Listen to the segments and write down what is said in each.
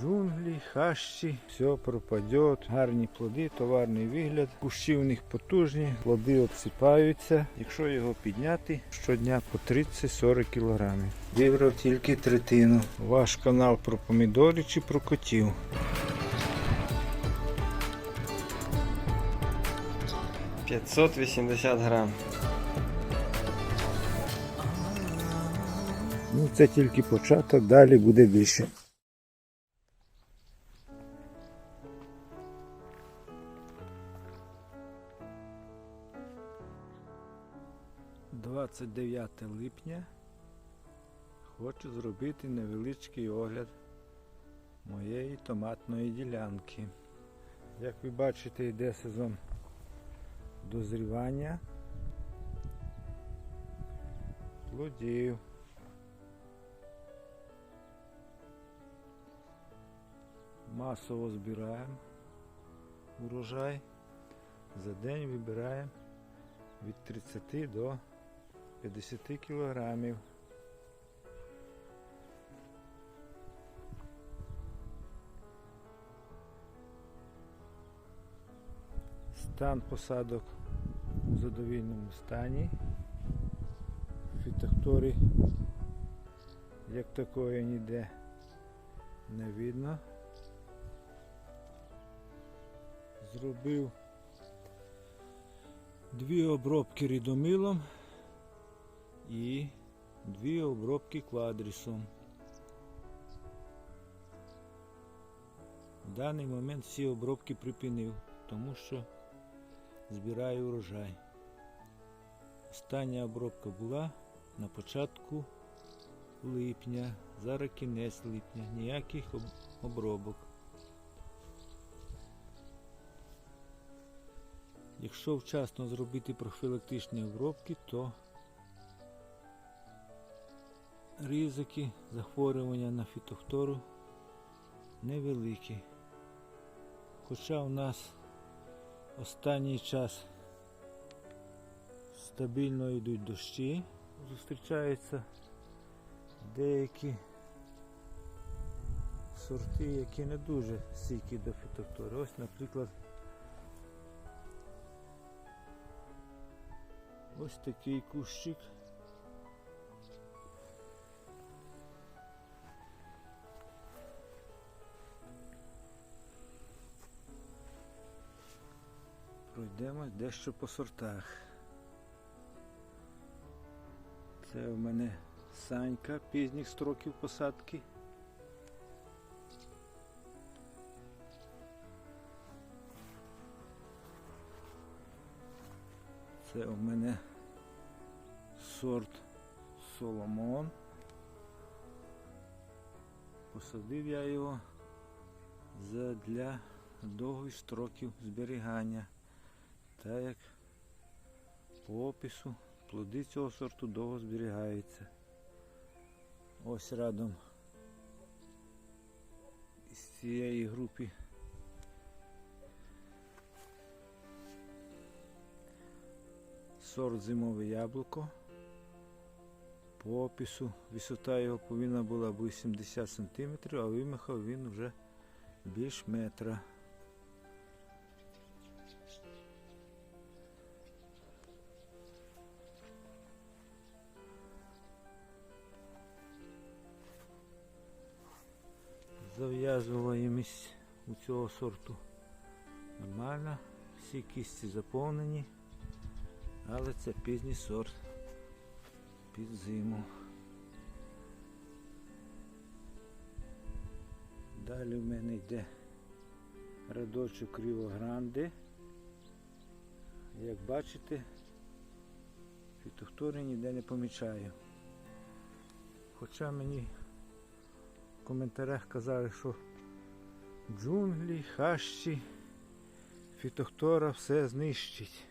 Джунглі, хащі, все пропаде, гарні плоди, товарний вигляд. Кущі у них потужні, плоди обсипаються. Якщо його підняти, щодня по 30-40 кг. Вибрав тільки третину. Ваш канал про помідори чи про котів. – 580 грам. Ну, це тільки початок, далі буде більше. Двадцять дев'яте липня. Хочу зробити невеличкий огляд моєї томатної ділянки. Як ви бачите, йде сезон дозрівання плодів. масово збираємо урожай. За день вибираємо від 30 до 50 кілограмів. Стан посадок у задовільному стані. Фітофтори як такої ніде не видно. зробив дві обробки рідомилом і дві обробки квадрісом. В даний момент всі обробки припинив, тому що збираю урожай. Остання обробка була на початку липня, зараз кінець липня, ніяких обробок. Якщо вчасно зробити профілактичні обробки, то ризики захворювання на фітофтору невеликі. Хоча у нас останній час стабільно йдуть дощі, зустрічаються деякі сорти, які не дуже стійкі до фітофтори. Ось, наприклад, Ось такий кущик. Пройдемо дещо по сортах. Це у мене санька пізніх строків посадки. Це у мене сорт Соломон. Посадив я його для довгих строків зберігання. Так як по опису плоди цього сорту довго зберігаються. Ось рядом із цієї групи сорт зимове яблуко. По опису висота його повинна була бути 70 см, а вимахав він вже більш метра. Зав'язуваємість у цього сорту. Нормально, всі кісті заповнені, але це пізній сорт. Під зиму. Далі в мене йде рядочок Ріо Як бачите, фітофтори ніде не помічаю. Хоча мені в коментарях казали, що джунглі, хащі, фітофтора все знищить.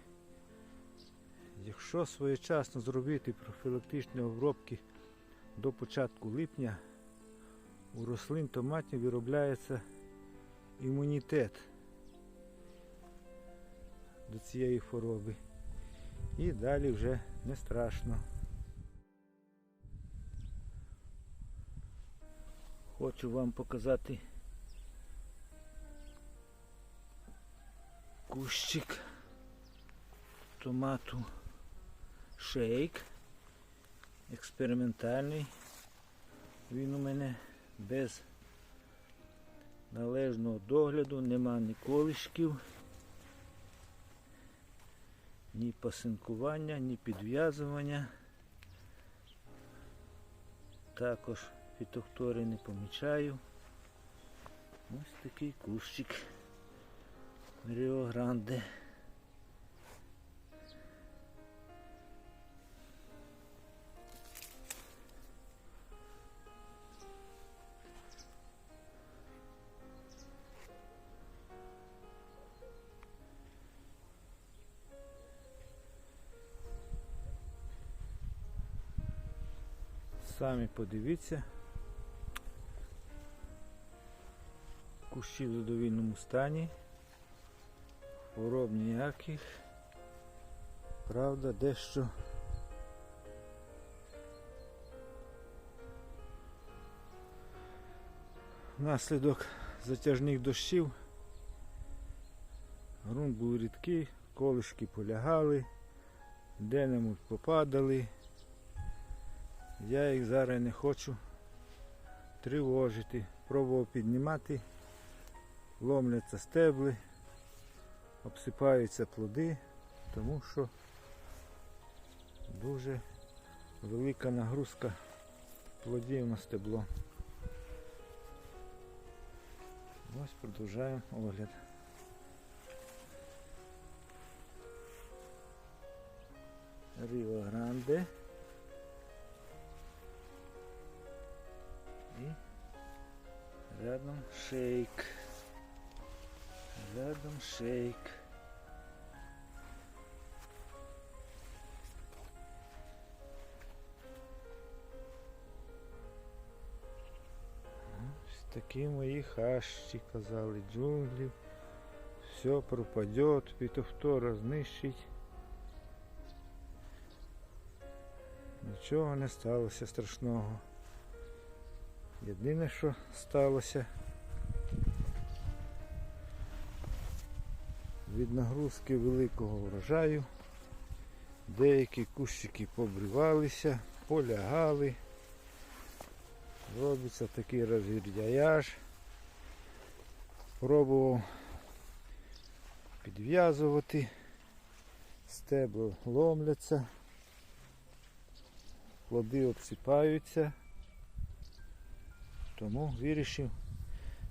Якщо своєчасно зробити профілактичні обробки до початку липня, у рослин томатів виробляється імунітет до цієї хвороби. І далі вже не страшно. хочу вам показати кущик томату шейк. Експериментальний. Він у мене без належного догляду, нема ні колишків, ні пасинкування, ні підв'язування. Також фітофтори не помічаю. Ось такий кущик Ріо Гранде. Самі подивіться. Кущі в задовільному стані. Хвороб ніяких. Правда, дещо внаслідок затяжних дощів ґрунт був рідкий, колишки полягали, де-небудь попадали. Я їх зараз не хочу тривожити. Пробував піднімати, ломляться стебли, обсипаються плоди, тому що дуже велика нагрузка плодів на стебло. Ось продовжуємо огляд. Ріо Гранде. И рядом шейк. Рядом шейк. Ось такі мої хащі, казали, джунглі. Все пропадет, фітофтора знищить. Нічого не сталося страшного. Єдине, що сталося від нагрузки великого врожаю. Деякі кущики побрівалися, полягали. Робиться такий розгір'яяж. Пробував підв'язувати, стебла ломляться, плоди обсипаються. Тому вирішив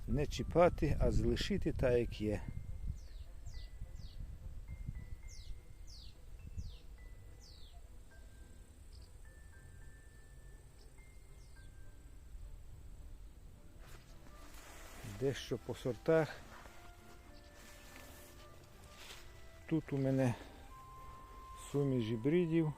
не чіпати, а залишити так, як є. Дещо по сортах. Тут у мене суміш гібридів.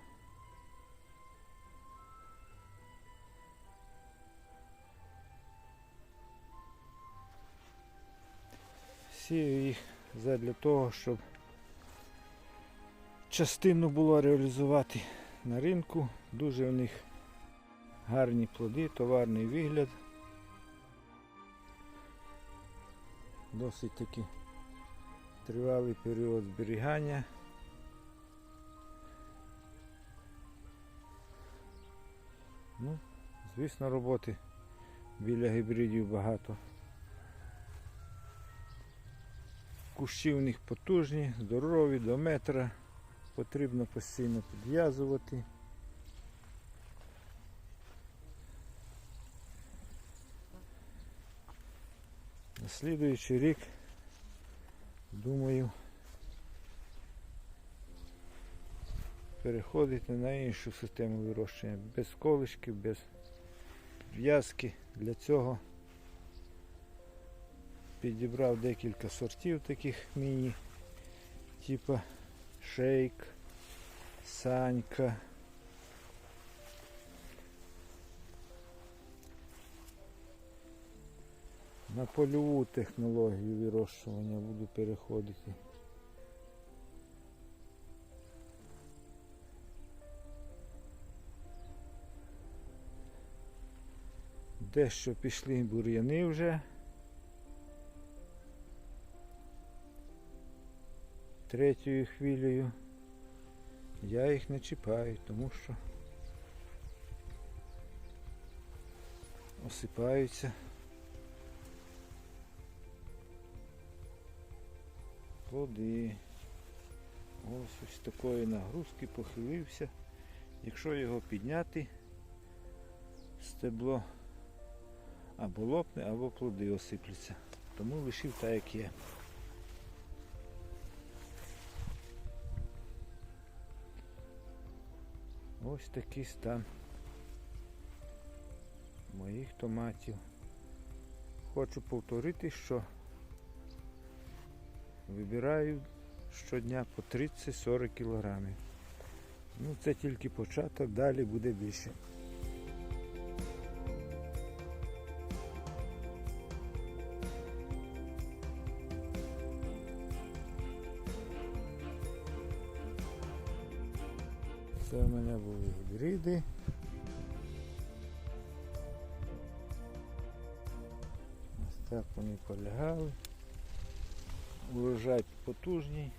Сію їх для того, щоб частину було реалізувати на ринку. Дуже в них гарні плоди, товарний вигляд. Досить таки тривалий період зберігання. Ну, звісно, роботи біля гібридів багато. Кущі у них потужні, здорові, до метра. Потрібно постійно підв'язувати. На слідуючий рік, думаю, переходити на іншу систему вирощення, без колишків, без підв'язки. Для цього підібрав декілька сортів таких міні, типа шейк, санька. На польову технологію вирощування буду переходити. Дещо пішли бур'яни вже. третьою хвилею. Я їх не чіпаю, тому що осипаються. Плоди. Ось ось такої нагрузки похилився. Якщо його підняти, стебло або лопне, або плоди осипляться. Тому лишив так, як є. Ось такий стан моїх томатів. Хочу повторити, що вибираю щодня по 30-40 кілограмів. Ну це тільки початок, далі буде більше. Це у мене були гібриди. Ось так вони полягали. Урожай потужний.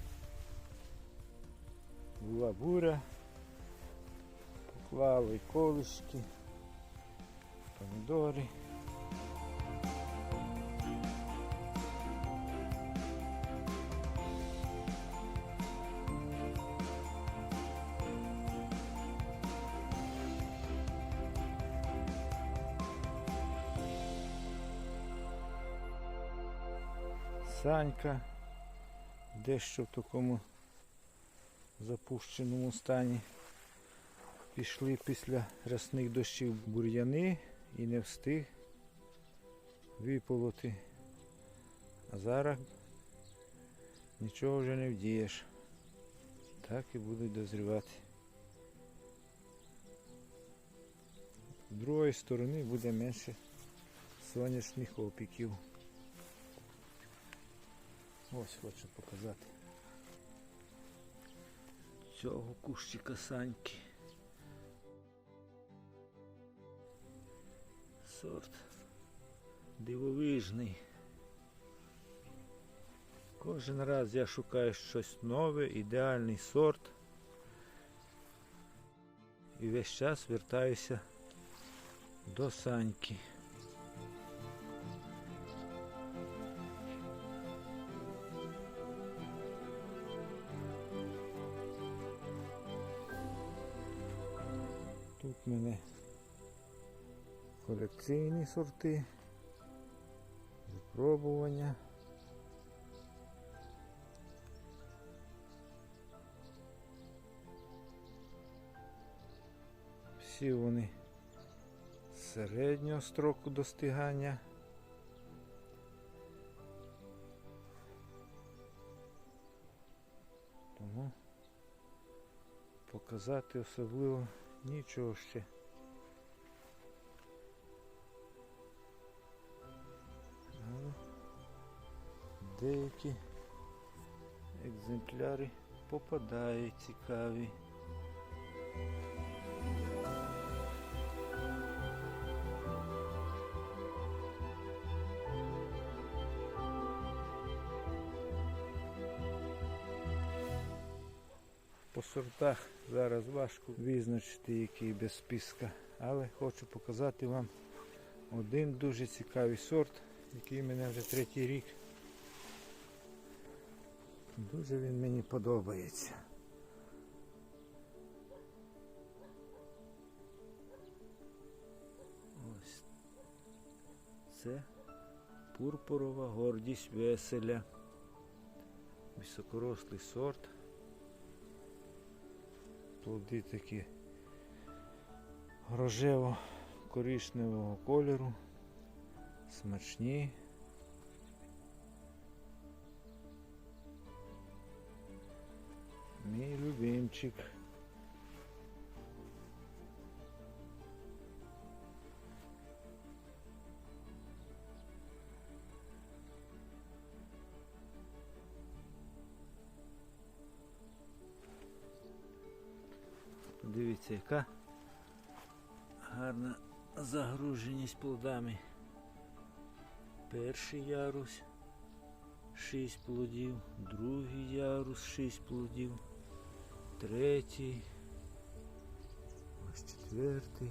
Була буря. Поклали колишки, помідори. Санька дещо в такому запущеному стані. Пішли після рясних дощів бур'яни і не встиг виполоти. А зараз нічого вже не вдієш. Так і будуть дозрівати. З другої сторони буде менше сонячних опіків. Ось хочу показати цього кущика саньки. Сорт дивовижний. Кожен раз я шукаю щось нове, ідеальний сорт. І весь час вертаюся до саньки. Тут в мене колекційні сорти, випробування. Всі вони середнього строку достигання. Тому показати особливо нічого ще. Деякі екземпляри попадають цікаві. По сортах зараз важко визначити, який без списка, але хочу показати вам один дуже цікавий сорт, який мене вже третій рік. Дуже він мені подобається. Ось це пурпурова гордість веселя. Високорослий сорт. Плоди такі рожево корішневого кольору, смачні. Мій любимчик. Яка гарна загруженість плодами. Перший ярус, 6 плодів, другий ярус 6 плодів, третій, ось четвертий.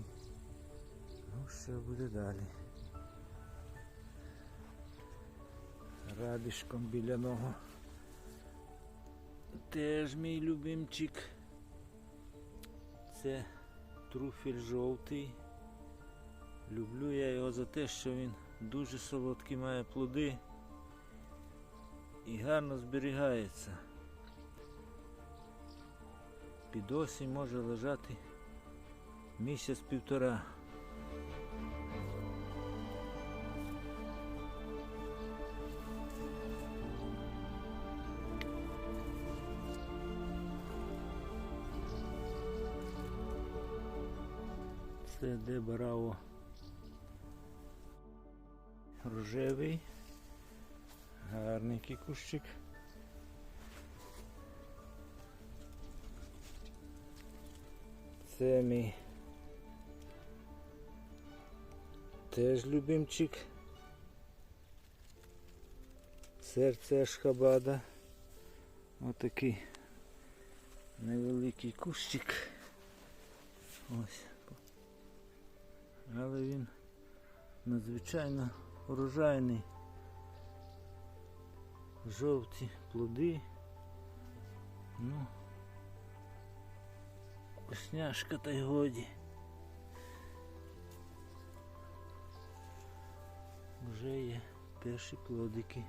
Ну, що буде далі? Радишком біля нього. Теж мій любимчик. Це труфель жовтий. Люблю я його за те, що він дуже солодкий має плоди і гарно зберігається. Під осінь може лежати місяць-півтора. Де бараво рожевий, гарненький кущик. Це мій теж любимчик. Серце Ашхабада. Отакий невеликий кущик. Ось. Але він надзвичайно урожайний. Жовті плоди. Ну, вкусняшка та й годі. Вже є перші плодики.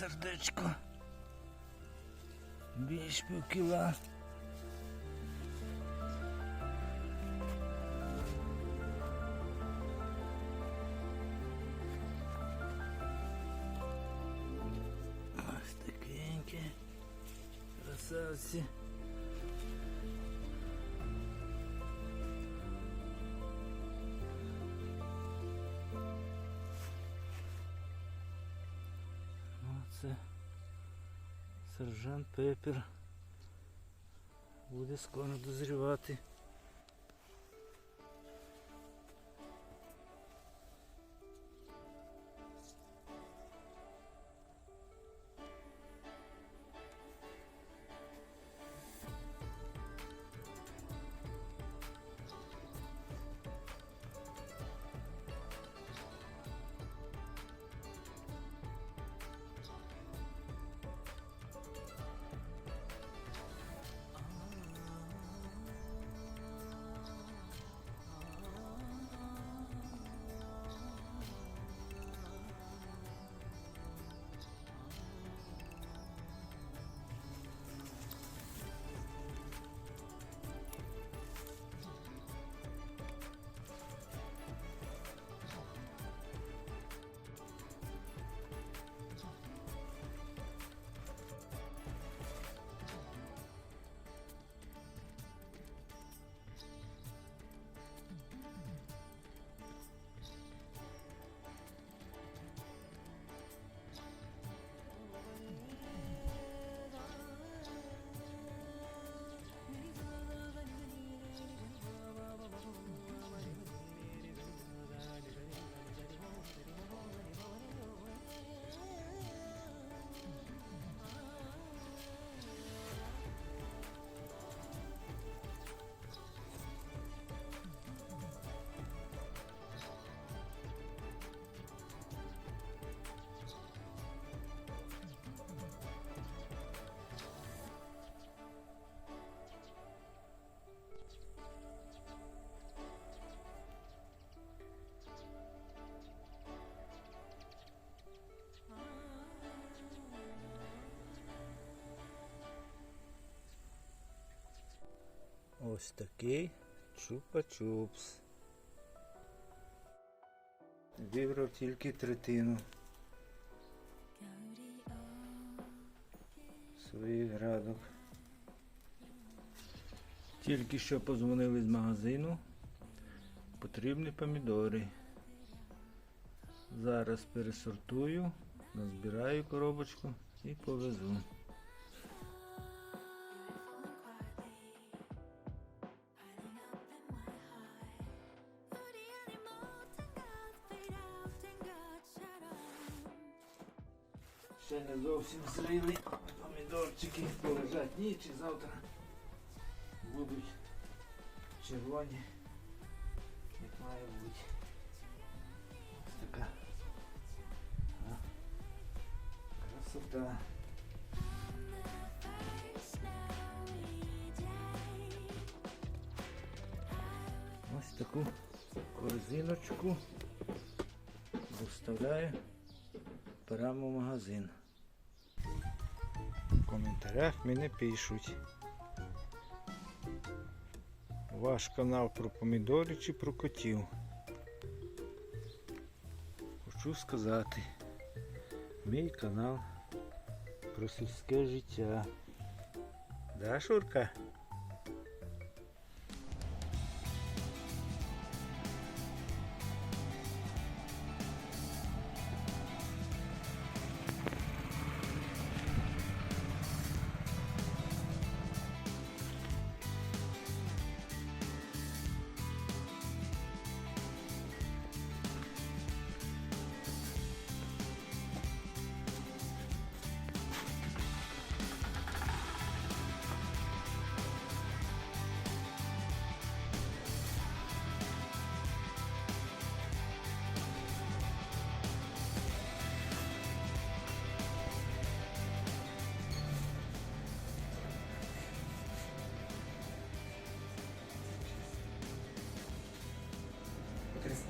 Сердечко. Більш пів Оце сержант Пепер буде скоро дозрівати. Ось такий чупа-чупс. Вибрав тільки третину своїх градок. Тільки що позвонили з магазину. Потрібні помідори. Зараз пересортую, назбираю коробочку і повезу. Зовсім зрілі помідорчики полежать ніч і завтра будуть червоні, як має бути. Ось така красота. Ось таку корзиночку доставляю прямо в магазин. Коментарях мені пишуть. Ваш канал про помідори чи про котів. Хочу сказати, мій канал про сільське життя. Да, Шурка?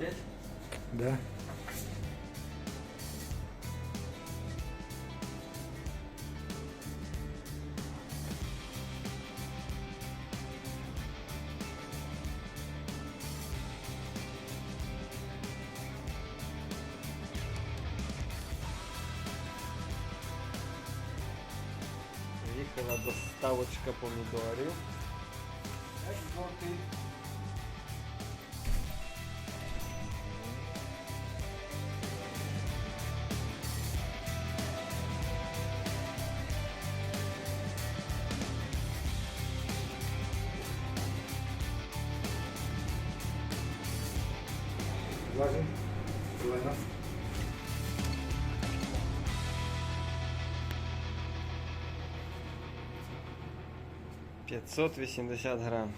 По 35? Да. Приїхала доставочка помідорів. Важим. 580 грам.